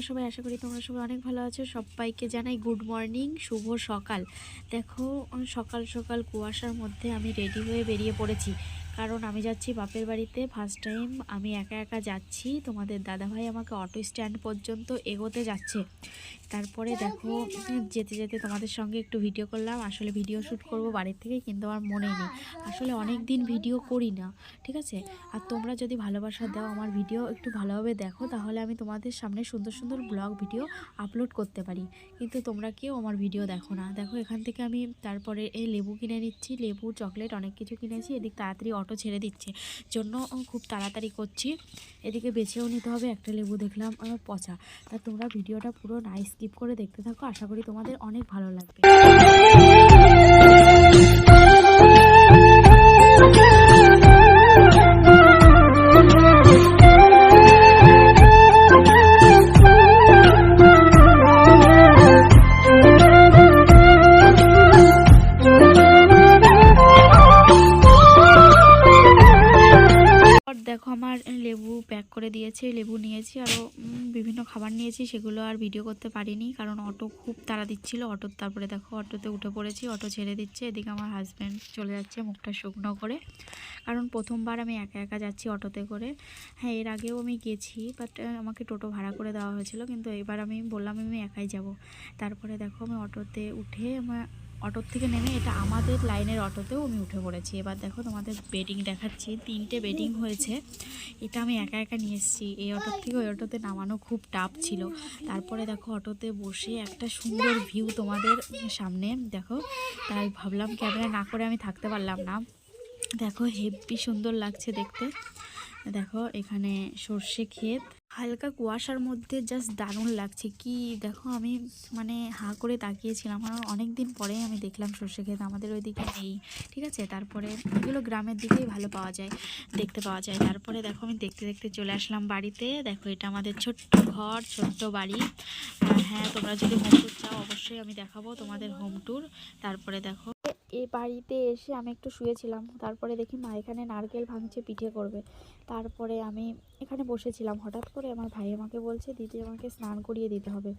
সবাই? আশা করি তোমরা সবাই অনেক ভালো আছো। সবাইকে জানাই গুড মর্নিং শুভ সকাল। দেখো, সকাল সকাল কুয়াশার মধ্যে আমি রেডি হয়ে বেরিয়ে পড়েছি। কারণ আমি যাচ্ছি বাপের বাড়িতে ফার্স্ট টাইম আমি একা একা যাচ্ছি। তোমাদের দাদাভাই আমাকে অটো স্ট্যান্ড পর্যন্ত এগোতে যাচ্ছে। তারপরে দেখো যেতে যেতে তোমাদের সঙ্গে একটু ভিডিও করলাম। আসলে ভিডিও শ্যুট করব বাড়ির থেকে কিন্তু আমার মনে নেই। আসলে অনেক দিন ভিডিও করি না ঠিক আছে? আর তোমরা যদি ভালোবাসা দাও আমার ভিডিও একটু ভালোভাবে দেখো তাহলে আমি তোমাদের সামনে সুন্দর সুন্দর ব্লগ ভিডিও আপলোড করতে পারি। কিন্তু তোমরা কেউ আমার ভিডিও দেখো না। দেখো এখান থেকে আমি তারপরে এই লেবু কিনে নিচ্ছি। লেবু চকলেট অনেক কিছু কিনেছি। এদিক তাড়াতাড়ি অটো ছেড়ে দিচ্ছে। জন্য খুব তাড়াতাড়ি করছি। এদিকে বেছেও নিতে হবে, একটা লেবু দেখলাম আমার পচা। তা তোমরা ভিডিওটা পুরো নাই স্কিপ করে দেখতে থাকো, আশা করি তোমাদের অনেক ভালো লাগবে। দিয়েছে, লেবু নিয়েছি আরও বিভিন্ন খাবার নিয়েছি, সেগুলো আর ভিডিও করতে পারিনি, কারণ অটো খুব তাড়া দিচ্ছিল। অটো, তারপরে দেখো, অটোতে উঠে পড়েছি, অটো ছেড়ে দিচ্ছে, এদিকে আমার হাজব্যান্ড চলে যাচ্ছে মুখটা শুকনো করে। কারণ প্রথমবার আমি একা একা যাচ্ছি অটোতে করে। হ্যাঁ এর আগেও আমি গেছি বাট আমাকে টোটো ভাড়া করে দেওয়া হয়েছিল, কিন্তু এবার আমি বললাম, আমি একাই যাব। তারপরে দেখো, আমি অটোতে উঠে আমার, অটোর থেকে নেমে এটা আমাদের লাইনের অটোতেও আমি উঠে পড়েছি। এবার দেখো, তোমাদের বেডিং দেখাচ্ছি, তিনটে বেডিং হয়েছে। এটা আমি একা একা নিয়ে এসেছি। এই অটো থেকে ওই অটোতে নামানো খুব টাফ ছিল। তারপরে দেখো অটোতে বসে একটা সুন্দর ভিউ তোমাদের সামনে। দেখো, তাই ভাবলাম ক্যামেরা না করে আমি থাকতে পারলাম না। দেখো হেভি সুন্দর লাগছে দেখতে। দেখো, এখানে সর্ষে ক্ষেত। হালকা কুয়াশার মধ্যে জাস্ট দারুণ লাগছে। কি দেখো, আমি মানে হা করে তাকিয়েছিলাম। কারণ অনেক দিন পরে আমি দেখলাম সর্ষে ক্ষেত আমাদের ওইদিকে নেই, ঠিক আছে? তারপরে এগুলো গ্রামের দিকেই ভালো পাওয়া যায়, দেখতে পাওয়া যায়। তারপরে দেখো, আমি দেখতে দেখতে চলে আসলাম বাড়িতে। দেখো, এটা আমাদের ছোট্ট ঘর, ছোট্ট বাড়ি। হ্যাঁ তোমরা যদি হোম ট্যুর চাও, অবশ্যই আমি দেখাবো তোমাদের হোম ট্যুর তারপরে দেখো এই বাড়িতে এসে আমি একটু শুয়েছিলাম। তারপরে দেখি মা এখানে নারকেল ভাঙছে, পিঠে করবে। তারপরে আমি এখানে বসেছিলাম। হঠাৎ করে আমার ভাই আমাকে বলছে, দিদি, আমাকে স্নান করিয়ে দিতে হবে।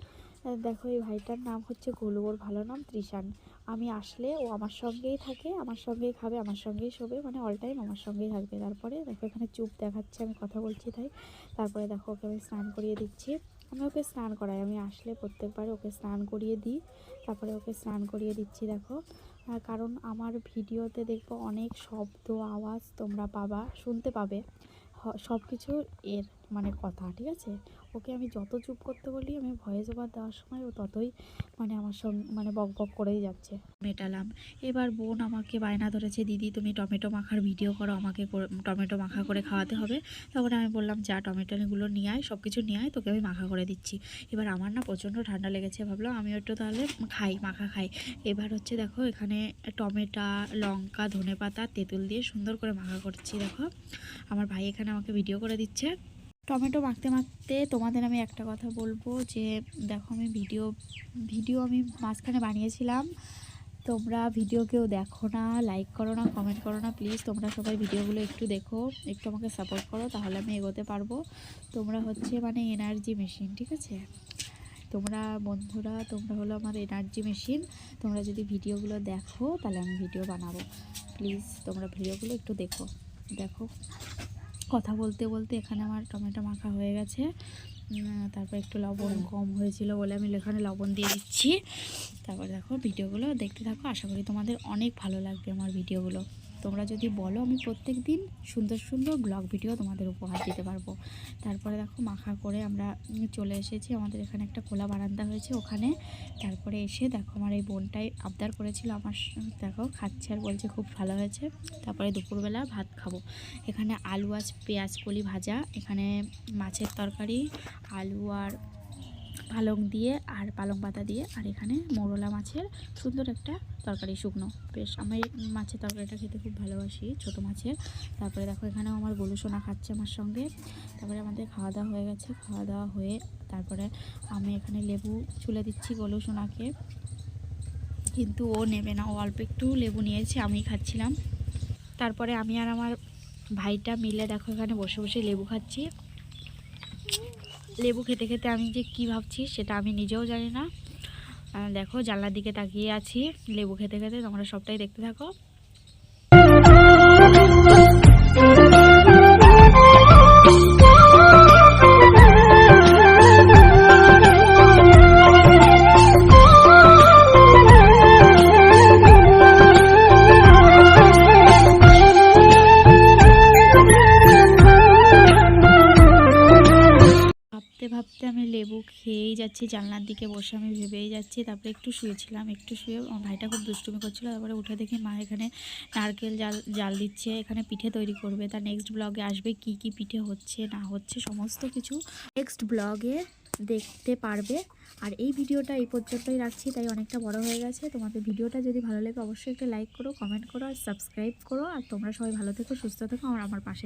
দেখো, এই ভাইটার নাম হচ্ছে গোলু। ওর ভালো নাম ত্রিশান আমি আসলে ও আমার সঙ্গেই থাকে, আমার সঙ্গেই খাবে, আমার সঙ্গেই শোবে। মানে অল টাইম আমার সঙ্গেই থাকবে। তারপরে দেখো, এখানে চুপ দেখাচ্ছে, আমি কথা বলছি তাই। তারপরে দেখো, ওকে আমি স্নান করিয়ে দিচ্ছি। আমি ওকে স্নান করাই। আমি আসলে প্রত্যেকবার ওকে স্নান করিয়ে দিই। তারপরে ওকে স্নান করিয়ে দিচ্ছি, দেখো। কারণ আমার ভিডিওতে দেখব অনেক শব্দ আওয়াজ তোমরা পাবা শুনতে পাবে। সব কিছু এর। মানে কথা, ঠিক আছে? ওকে আমি যত চুপ করতে বলি, আমি ভয়েস ওভার দেওয়ার সময় ও ততই মানে আমার সঙ্গে মানে বক বক করেই যাচ্ছে। মেটালাম। এবার বোন আমাকে বায়না ধরেছে, দিদি, তুমি টমেটো মাখার ভিডিও করো, আমাকে টমেটো মাখা করে খাওয়াতে হবে। তারপরে আমি বললাম, যা, টমেটোগুলো নিয়ে আয় সব কিছু নিয়ে আয়, তোকে আমি মাখা করে দিচ্ছি। এবার আমার না প্রচণ্ড ঠান্ডা লেগেছে ভাবলাম আমি একটু তাহলে খাই, মাখা খাই। এবার হচ্ছে দেখো, এখানে টমেটো, লঙ্কা ধনে পাতা তেঁতুল দিয়ে সুন্দর করে মাখা করছি, দেখো। আমার ভাই এখানে আমাকে ভিডিও করে দিচ্ছে। টমেটো মাখতে মাখতে তোমাদের আমি একটা কথা বলব যে, দেখো আমি ভিডিও ভিডিও আমি মাঝখানে বানিয়েছিলাম। তোমরা ভিডিও কেউ দেখো না লাইক করো না কমেন্ট করো না প্লিজ তোমরা সবাই ভিডিওগুলো একটু দেখো, একটু আমাকে সাপোর্ট করো, তাহলে আমি এগোতে পারব। তোমরা হচ্ছে মানে এনার্জি মেশিন ঠিক আছে? তোমরা বন্ধুরা, তোমরা হলো আমার এনার্জি মেশিন তোমরা যদি ভিডিওগুলো দেখো, তাহলে আমি ভিডিও বানাবো। প্লিজ তোমরা ভিডিওগুলো একটু দেখো দেখো। কথা বলতে বলতে এখানে আমার টমেটো মাখা হয়ে গেছে। তারপর একটু লবণ কম হয়েছিল বলে আমি এখানে লবণ দিয়ে দিচ্ছি। তারপর দেখো ভিডিওগুলো দেখতে থাকো। আশা করি তোমাদের অনেক ভালো লাগবে আমার ভিডিওগুলো। তোমরা যদি বলো, আমি প্রত্যেক দিন সুন্দর সুন্দর ব্লগ ভিডিও তোমাদের উপহার দিতে পারব। তারপরে দেখো মাখা করে আমরা চলে এসেছি, আমাদের এখানে একটা খোলা বারান্দা হয়েছে ওখানে। তারপরে এসে দেখো আমার এই বোনটাই আবদার করেছিল, আমার দেখো খাচ্ছে আর বলছে খুব ভালো হয়েছে। তারপরে দুপুরবেলা ভাত খাব। এখানে আলু আজ পেঁয়াজ কলি ভাজা, এখানে মাছের তরকারি, আলু আর পালং দিয়ে আর পালং পাতা দিয়ে আর এখানে মোরলা মাছের সুন্দর একটা তরকারি, শুকনো। বেশ, আমি মাছের তরকারিটা খেতে খুব ভালোবাসি, ছোটো মাছের। তারপরে দেখো, এখানেও আমার গলু সোনা খাচ্ছে আমার সঙ্গে। তারপরে আমাদের খাওয়া দাওয়া হয়ে গেছে। খাওয়া দাওয়া হয়ে তারপরে আমি এখানে লেবু চুলে দিচ্ছি গলু সোনাকে। কিন্তু ও নেবে না, ও অল্প একটু লেবু নিয়েছে, আমি খাচ্ছিলাম। তারপরে আমি আর আমার ভাইটা মিলে দেখো, এখানে বসে বসে লেবু খাচ্ছি। লেবু খেতে খেতে আমি যে কি ভাবছি সেটা আমি নিজেও জানি না। দেখো, জানলার দিকে তাকিয়ে আছি। লেবু খেতে খেতে তোমরা সবটাই দেখতে থাকো। যাচ্ছি, জানলার দিকে বসে আমি ভেবেই যাচ্ছি। তারপরে একটু শুয়েছিলাম, একটু শুয়ে আমার ভাইটা খুব দুষ্টুমি করছিল। তারপরে উঠে দেখি মা এখানে নারকেল জাল জাল দিচ্ছে, এখানে পিঠে তৈরি করবে। তার নেক্সট ব্লগে আসবে, কি কি পিঠে হচ্ছে, না হচ্ছে, সমস্ত কিছু নেক্সট ব্লগে দেখতে পারবে। আর এই ভিডিওটা এই পর্যন্তই রাখছি, তাই অনেকটা বড় হয়ে গেছে। তোমাদের ভিডিওটা যদি ভালো লাগে, অবশ্যই একটা লাইক করো কমেন্ট করো আর সাবস্ক্রাইব করো। আর তোমরা সবাই ভালো থেকো, সুস্থ থেকো আর আমার পাশে।